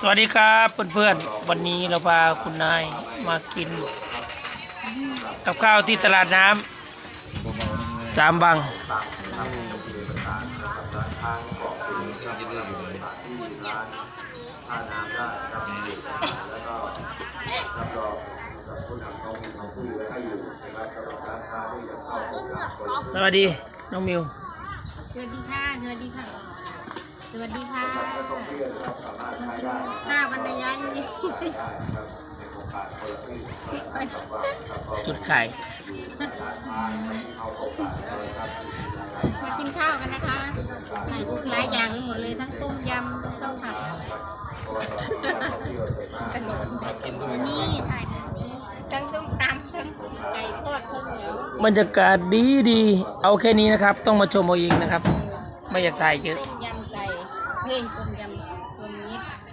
สวัสดีครับเพื่อนๆ วันนี้เราพาคุณนายมากิน กับข้าวที่ตลาดน้ำสามบัง สวัสดี น้องมิว สวัสดีค่ะ สวัสดีค่ะ สวัสดีค่ะข้าวกันในย้ายนี่จุดไข่มากินข้าวกันนะคะใส่ทุกหลายอย่างไปหมดเลยทั้งต้มยำทั้งข้าวผัดนี่ถ่ายบบนี้ทั้งส้มตำทั้งไก่ทอดข้าวเหนียวบรรยากาศดีดี เอาแค่นี้นะครับ ต้องมาชมเอาเองนะครับ ไม่อยากถ่ายเยอะ nguyên cùng nhầm cùng pun